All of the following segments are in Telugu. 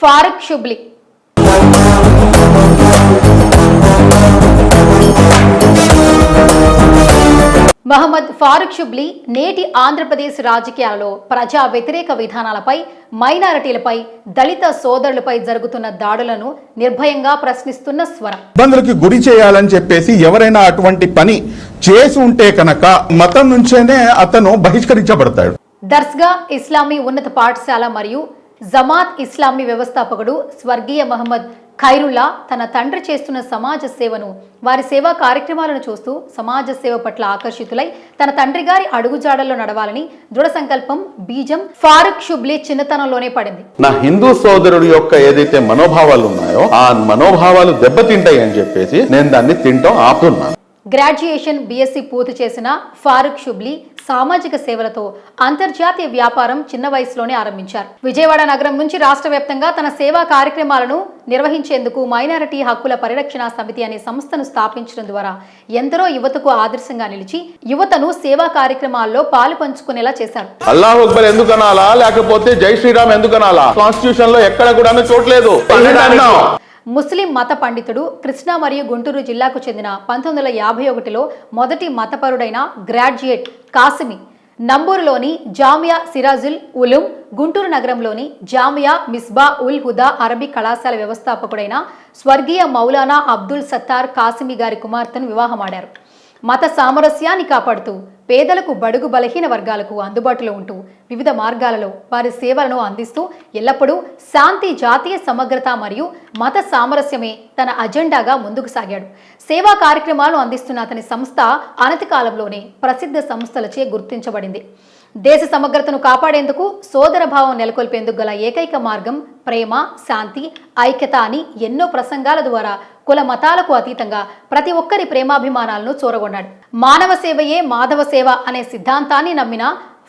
ఫారూక్ షుబ్లీ. మహమ్మద్ ఫారూక్ షుబ్లీ నేటి ఆంధ్రప్రదేశ్ రాజకీయాలలో ప్రజా వ్యతిరేక విధానాలపై మైనారిటీలపై దళిత సోదరులపై జరుగుతున్న దాడులను నిర్భయంగా ప్రశ్నిస్తున్న స్వరం. ఇబ్బందులకి గురి చేయాలని చెప్పేసి ఎవరైనా అటువంటి పని చేసి ఉంటే కనుక మతం నుంచేనే అతను బహిష్కరించబడతాడు. దర్స్గా ఇస్లామీ ఉన్నత పాఠశాల మరియు జమాత్ ఇస్లామీ వ్యవస్థాపకుడు స్వర్గీయ మహమ్మద్ ఖైరుల్లా తన తండ్రి చేస్తున్న సమాజ సేవను వారి సేవా కార్యక్రమాలను చూస్తూ సమాజ సేవ పట్ల ఆకర్షితులై తన తండ్రి గారి అడుగుజాడల్లో నడవాలని దృఢ సంకల్పం బీజం ఫారూక్ షుబ్లీ చిన్నతనంలోనే పడింది. నా హిందూ సోదరుడు యొక్క ఏదైతే మనోభావాలు ఉన్నాయో ఆ మనోభావాలు దెబ్బతింటాయి అని చెప్పేసి నేను దాన్ని తింటాం ఆపుతున్నాను. గ్రాడ్యుయేషన్ బీఎస్సీ పూర్తి చేసిన ఫారూక్ షుబ్లీ సామాజిక సేవలతో అంతర్జాతీయ వ్యాపారం చిన్న వయసులోనే ఆరంభించారు. విజయవాడ నగరం నుంచి రాష్ట్ర వ్యాప్తంగా తన సేవా కార్యక్రమాలను నిర్వహించేందుకు మైనారిటీ హక్కుల పరిరక్షణ సమితి అనే సంస్థను స్థాపించడం ద్వారా ఎందరో యువతకు ఆదర్శంగా నిలిచి యువతను సేవా కార్యక్రమాల్లో పాలు పంచుకునేలా చేశారు. అల్లాహ్ అక్బర్ ఎందుకు అనాలా లేకపోతే జై శ్రీరామ్ ఎందుకు అనాలా కాన్స్టిట్యూషన్లో ఎక్కడ కూడా చూడలేదు అన్నాం. ముస్లిం మత పండితుడు కృష్ణా మరియు గుంటూరు జిల్లాకు చెందిన పంతొమ్మిది వందల యాభై ఒకటిలో మొదటి మతపరుడైన గ్రాడ్యుయేట్ కాసిమి నంబూరులోని జామియా సిరాజుల్ ఉలుం గుంటూరు నగరంలోని జామియా మిస్బా ఉల్ హుదా అరబీ కళాశాల వ్యవస్థాపకుడైన స్వర్గీయ మౌలానా అబ్దుల్ సత్తార్ కాసిమి గారి కుమార్తెను వివాహమాడారు. మత సామరస్యాన్ని కాపాడుతూ పేదలకు బడుగు బలహీన వర్గాలకు అందుబాటులో ఉంటూ వివిధ మార్గాలలో వారి సేవలను అందిస్తూ ఎల్లప్పుడూ శాంతి జాతీయ సమగ్రత మరియు మత సామరస్యమే తన అజెండాగా ముందుకు సాగాడు. సేవా కార్యక్రమాలను అందిస్తున్న అతని సంస్థ అనతి కాలంలోనే ప్రసిద్ధ సంస్థలచే గుర్తించబడింది. దేశ సమగ్రతను కాపాడేందుకు సోదర భావం నెలకొల్పేందుకు గల ఏకైక మార్గం ప్రేమ శాంతి ఐక్యత అని ఎన్నో ప్రసంగాల ద్వారా కుల మతాలకు అతీతంగా ప్రతి ఒక్కరి ప్రేమాభిమానాలను చూరగొన్నాడు. మానవ సేవయే మాధవ సేవ అనే సిద్ధాంతాన్ని నమ్మిన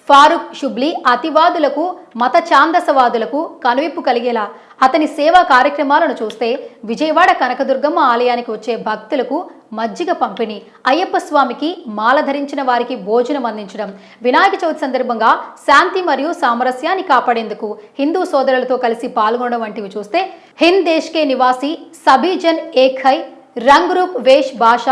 ఫారూక్ షుబ్లీ అతివాదులకు మత ఛాందసవాదులకు కనువిప్పు కలిగేలా. అతని సేవా కార్యక్రమాలను చూస్తే విజయవాడ కనకదుర్గమ్మ ఆలయానికి వచ్చే భక్తులకు మజ్జిగ పంపిణీ అయ్యప్ప స్వామికి మాల ధరించిన వారికి భోజనం అందించడం వినాయక చవితి సందర్భంగా శాంతి మరియు సామరస్యాన్ని కాపాడేందుకు హిందూ సోదరులతో కలిసి పాల్గొనడం వంటివి చూస్తే హింద్ దేశ్ కే నివాసి సబీజన్ ఏఖై రంగ్ రూప్ వేష్ భాష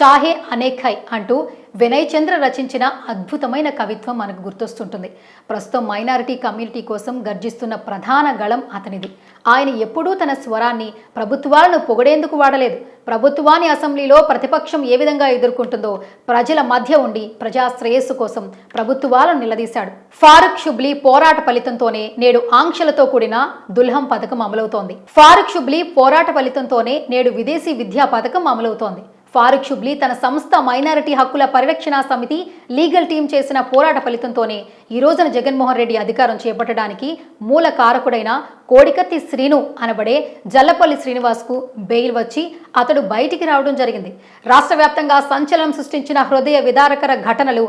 చాహే అనేఖై అంటూ వినయ్ చంద్ర రచించిన అద్భుతమైన కవిత్వం మనకు గుర్తొస్తుంటుంది. ప్రస్తుతం మైనారిటీ కమ్యూనిటీ కోసం గర్జిస్తున్న ప్రధాన గళం అతనిది. ఆయన ఎప్పుడూ తన స్వరాన్ని ప్రభుత్వాలను పొగడేందుకు వాడలేదు. ప్రభుత్వాన్ని అసెంబ్లీలో ప్రతిపక్షం ఏ విధంగా ఎదుర్కొంటుందో ప్రజల మధ్య ఉండి ప్రజా శ్రేయస్సు కోసం ప్రభుత్వాలను నిలదీశాడు. ఫారూక్ షుబ్లీ పోరాట ఫలితంతోనే నేడు ఆంక్షలతో కూడిన దుల్హం పథకం అమలవుతోంది. ఫారూక్ షుబ్లీ పోరాట ఫలితంతోనే నేడు విదేశీ విద్యా పథకం అమలవుతోంది. ఫారూక్ షుబ్లీ తన సంస్థ మైనారిటీ హక్కుల పరిరక్షణ సమితి లీగల్ టీం చేసిన పోరాట ఫలితంతోనే ఈ రోజున జగన్మోహన్ రెడ్డి అధికారం చేపట్టడానికి మూల కారకుడైన కోడికత్తి శ్రీను అనబడే జల్లపల్లి శ్రీనివాస్కు బెయిల్ వచ్చి అతడు బయటికి రావడం జరిగింది. రాష్ట్ర వ్యాప్తంగా సంచలనం సృష్టించిన హృదయ విదారకర ఘటనలు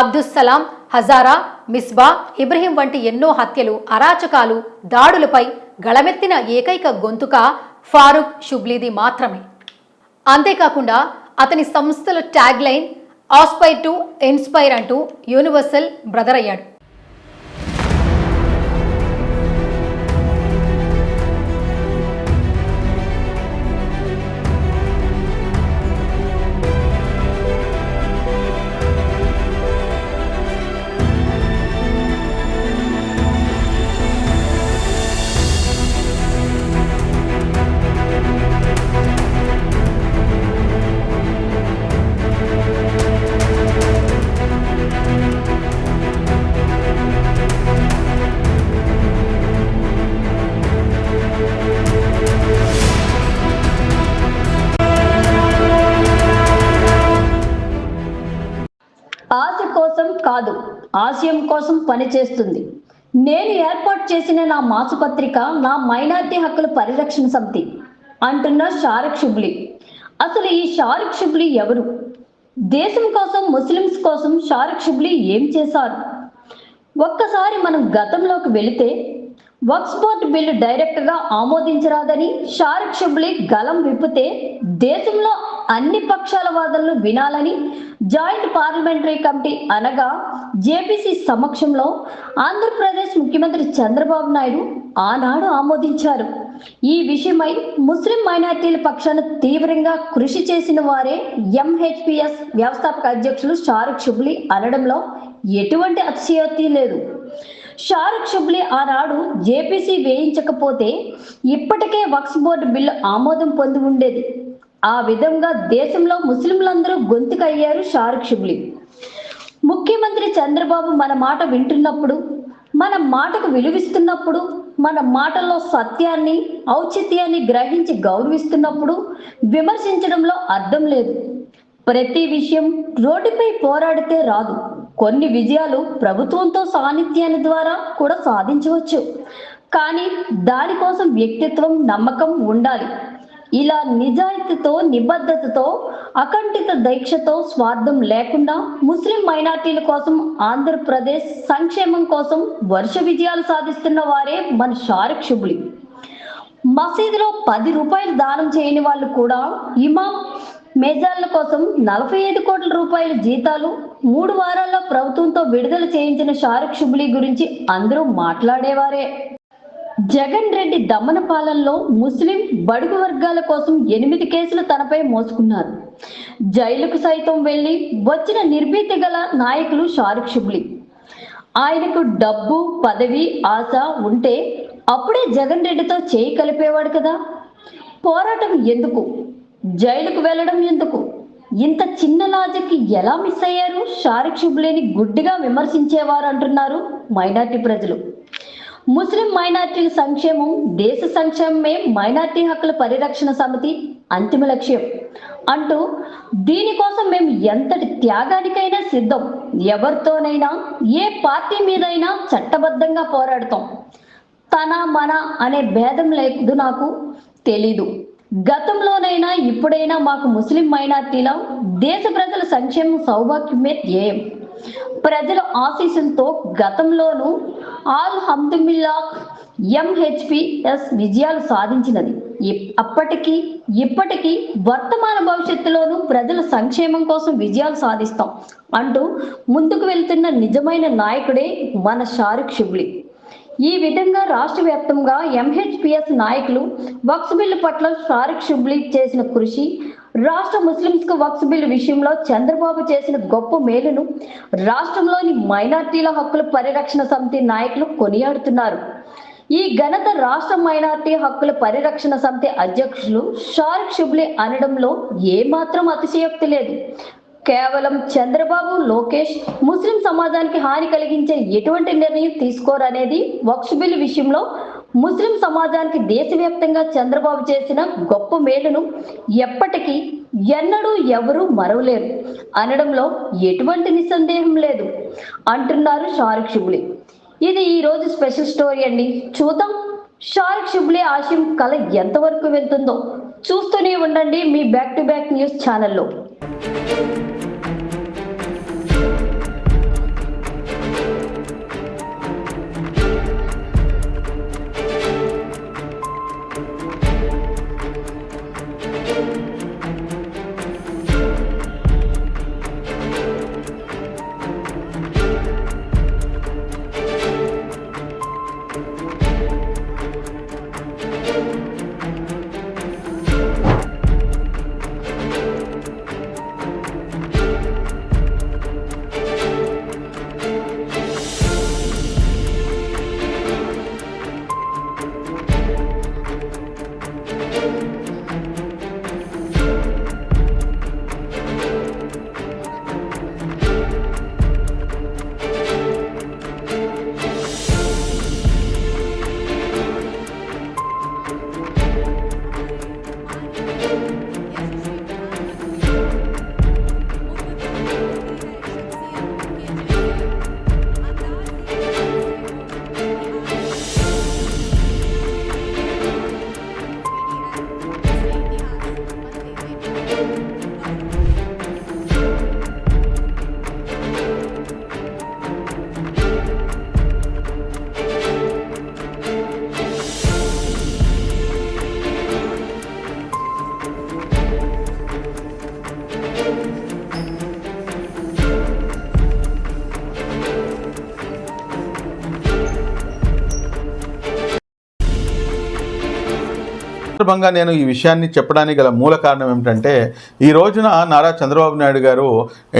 అబ్దుస్సలాం హజారా మిస్బా ఇబ్రహీం వంటి ఎన్నో హత్యలు అరాచకాలు దాడులపై గళమెత్తిన ఏకైక గొంతుక ఫారూక్ షుబ్లీది మాత్రమే. అంతేకాకుండా అతని సంస్థల tag line aspire to inspire అంటూ యూనివర్సల్ బ్రదర్ అయ్యాడు. ఆశయం కోసం పనిచేస్తుంది. నేను ఏర్పాటు చేసిన నా మాసపత్రిక నా మైనార్టీ హక్కుల పరిరక్షణ సమితి అంటున్న షారుఖ్ షుబ్లి. అసలు ఈ షారుఖ్ షుబ్లి ఎవరు? దేశం కోసం ముస్లిమ్స్ కోసం షారుఖ్ షుబ్లి ఏం చేశారు? ఒక్కసారి మనం గతంలోకి వెళితే వక్స్ బోర్డు బిల్లు డైరెక్ట్గా ఆమోదించరాదని షారుక్ షుబ్లీ గలం విప్పితే దేశంలో అన్ని పక్షాల వాదనలు వినాలని జాయింట్ పార్లమెంటరీ కమిటీ అనగా జేపీసీ సమక్షంలో ఆంధ్రప్రదేశ్ ముఖ్యమంత్రి చంద్రబాబు నాయుడు ఆనాడు ఆమోదించారు. ఈ విషయమై ముస్లిం మైనార్టీల పక్షాన తీవ్రంగా కృషి చేసిన వారే ఎంహెచ్పిఎస్ వ్యవస్థాపక అధ్యక్షులు షారుఖ్ షుబ్లీ అనడంలో ఎటువంటి అతిశయోక్తి లేదు. షారుఖ్ షుబ్లీ ఆనాడు జేపీసీ వేయించకపోతే ఇప్పటికే వక్స్ బోర్డు బిల్లు ఆమోదం పొంది ఉండేది. ఆ విధంగా దేశంలో ముస్లింలందరూ గొంతుకయ్యారు షారుఖ్ షుబ్లీ. ముఖ్యమంత్రి చంద్రబాబు మన మాట వింటున్నప్పుడు మన మాటకు విలువిస్తున్నప్పుడు మన మాటల్లో సత్యాన్ని ఔచిత్యాన్ని గ్రహించి గౌరవిస్తున్నప్పుడు విమర్శించడంలో అర్థం లేదు. ప్రతి విషయం రోడ్డుపై పోరాడితే రాదు. కొన్ని విజయాలు ప్రభుత్వంతో సాన్నిధ్యాన్ని ద్వారా కూడా సాధించవచ్చు. కానీ దానికోసం వ్యక్తిత్వం నమ్మకం ఉండాలి. ఇలా నిజాయితీతో నిబద్ధతతో అకంఠిత దీక్షతో స్వార్థం లేకుండా ముస్లిం మైనార్టీల కోసం ఆంధ్రప్రదేశ్ సంక్షేమం కోసం వర్ష విజయాలు సాధిస్తున్న వారే మన షారుఖ్ షుబ్లీ. మసీదులో పది రూపాయలు దానం చేయని వాళ్ళు కూడా ఇమాం మేజార్ల కోసం నలభై ఐదు కోట్ల రూపాయల జీతాలు మూడు వారాల్లో ప్రభుత్వంతో విడుదల చేయించిన షారుఖ్ షుబ్లీ గురించి అందరూ మాట్లాడేవారే. జగన్ రెడ్డి దమన పాలనలో ముస్లిం బడుగు వర్గాల కోసం ఎనిమిది కేసులు తనపై మోసుకున్నారు. జైలుకు సైతం వెళ్ళి వచ్చిన నిర్భీతి గల నాయకులు షారుఖ్ షుబ్లీ. ఆయనకు డబ్బు పదవి ఆశ ఉంటే అప్పుడే జగన్ రెడ్డితో చేయి కలిపేవాడు కదా. పోరాటం ఎందుకు? జైలుకు వెళ్ళడం ఎందుకు? ఇంత చిన్న లాజిక్ ఎలా మిస్ అయ్యారు? షారుఖ్ షుబ్లీని గుడ్డిగా విమర్శించేవారు అంటున్నారు మైనార్టీ ప్రజలు. ముస్లిం మైనార్టీల సంక్షేమం దేశ సంక్షేమమే మైనార్టీ హక్కుల పరిరక్షణ సమితి అంతిమ లక్ష్యం. అంటూ దీనికోసం మేము ఎంతటి త్యాగానికైనా సిద్ధం. ఎవరితోనైనా ఏ పార్టీ మీదైనా చట్టబద్ధంగా పోరాడతాం. తన మన అనే భేదం లేదు నాకు తెలీదు. గతంలోనైనా ఇప్పుడైనా మాకు ముస్లిం మైనార్టీల దేశ ప్రజల సంక్షేమం సౌభాగ్యమే ధ్యేయం. ప్రజల ఆశీస్సులతో గతంలోనూ ఆల్ హమ్దుమిల్లా ఎంహెచ్పిఎస్ విజయాలు సాధించినది. అప్పటికీ అప్పటికి ఇప్పటికీ వర్తమాన భవిష్యత్తులోనూ ప్రజల సంక్షేమం కోసం విజయాలు సాధిస్తాం అంటూ ముందుకు వెళ్తున్న నిజమైన నాయకుడే మన షారుఖ్ షుబ్లీ. ఈ విధంగా రాష్ట్ర వ్యాప్తంగా ఎంహెచ్పిఎస్ నాయకులు వక్స్ బిల్లు పట్ల షారుఖ్ షుబ్లీ చేసిన కృషి రాష్ట్ర ముస్లింస్కు వక్స్ బిల్లు విషయంలో చంద్రబాబు చేసిన గొప్ప మేలును రాష్ట్రంలోని మైనార్టీల హక్కుల పరిరక్షణ సమితి నాయకులు కొనియాడుతున్నారు. ఈ ఘనత రాష్ట్ర మైనార్టీ హక్కుల పరిరక్షణ సమితి అధ్యక్షులు షారుఖ్ షుబ్లీ అనడంలో ఏమాత్రం అతిశయోక్తి లేదు. కేవలం చంద్రబాబు లోకేష్ ముస్లిం సమాజానికి హాని కలిగించే ఎటువంటి నిర్ణయం తీసుకోరనేది వక్ఫ్ బిల్ విషయంలో ముస్లిం సమాజానికి దేశవ్యాప్తంగా చంద్రబాబు చేసిన గొప్ప మేలును ఎప్పటికీ ఎన్నడూ ఎవరూ మరవలేరు. అనడంలో ఎటువంటి నిస్సందేహం లేదు అంటున్నారు షారుఖ్ షుబ్లీ. ఇది ఈ రోజు స్పెషల్ స్టోరీ అండి. చూద్దాం. షారుఖ్ షిబ్లి ఆశయం కళ ఎంతవరకు వెళ్తుందో. చూస్తూనే ఉండండి మీ బ్యాక్ టు బ్యాక్ న్యూస్ ఛానల్లో. సందర్భంగా నేను ఈ విషయాన్ని చెప్పడానికి గల మూల కారణం ఏమిటంటే ఈ రోజున నారా చంద్రబాబు నాయుడు గారు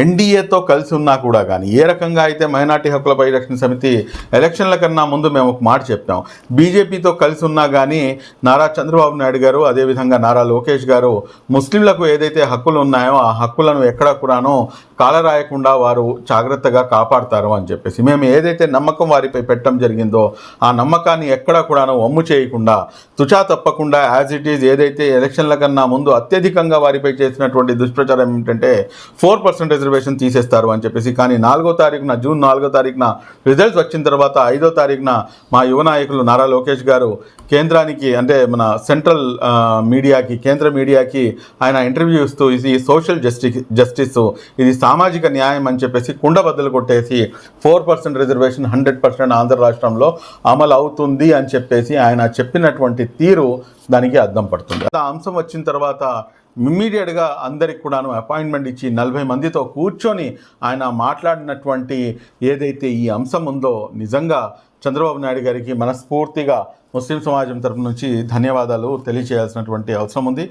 ఎన్డీఏతో కలిసి ఉన్నా కూడా కానీ ఏ రకంగా అయితే మైనార్టీ హక్కుల పరిరక్షణ సమితి ఎలక్షన్ల కన్నా ముందు మేము ఒక మాట చెప్పాం. బీజేపీతో కలిసి ఉన్నా కానీ నారా చంద్రబాబు నాయుడు గారు అదేవిధంగా నారా లోకేష్ గారు ముస్లింలకు ఏదైతే హక్కులు ఉన్నాయో ఆ హక్కులను ఎక్కడ కూడాను కాలరాయకుండా వారు జాగ్రత్తగా కాపాడతారు అని చెప్పేసి మేము ఏదైతే నమ్మకం వారిపై పెట్టడం జరిగిందో ఆ నమ్మకాన్ని ఎక్కడ కూడాను వమ్ము చేయకుండా తుచా తప్పకుండా యాజ్ ఇట్ ఈజ్ ఏదైతే ఎలక్షన్ల కన్నా ముందు అత్యధికంగా వారిపై చేసినటువంటి దుష్ప్రచారం ఏమిటంటే ఫోర్ పర్సెంట్ రిజర్వేషన్ తీసేస్తారు అని చెప్పేసి కానీ నాలుగో తారీఖున జూన్ నాలుగో తారీఖున రిజల్ట్స్ వచ్చిన తర్వాత ఐదో తారీఖున మా యువ నాయకులు నారా లోకేష్ గారు కేంద్రానికి అంటే మన సెంట్రల్ మీడియాకి కేంద్ర మీడియాకి ఆయన ఇంటర్వ్యూ ఇస్తూ ఇది సోషల్ జస్టిస్ జస్టిస్ ఇది సామాజిక న్యాయం అని చెప్పేసి కుండబద్దలు కొట్టేసి four percent reservation hundred percent Andhra రాష్ట్రంలో అమలు అవుతుంది అని చెప్పేసి ఆయన చెప్పినటువంటి తీరు దానికి అద్దం పడుతుంది. ఆ అంశం వచ్చిన తర్వాత ఇమ్మీడియట్గా అందరికి కూడాను అపాయింట్మెంట్ ఇచ్చి నలభై మందితో కూర్చొని ఆయన మాట్లాడినటువంటి ఏదైతే ఈ అంశం ఉందో నిజంగా చంద్రబాబు నాయుడు గారికి మనస్ఫూర్తిగా ముస్లిం సమాజం తరపు నుంచి ధన్యవాదాలు తెలియజేయాల్సినటువంటి అవసరం ఉంది.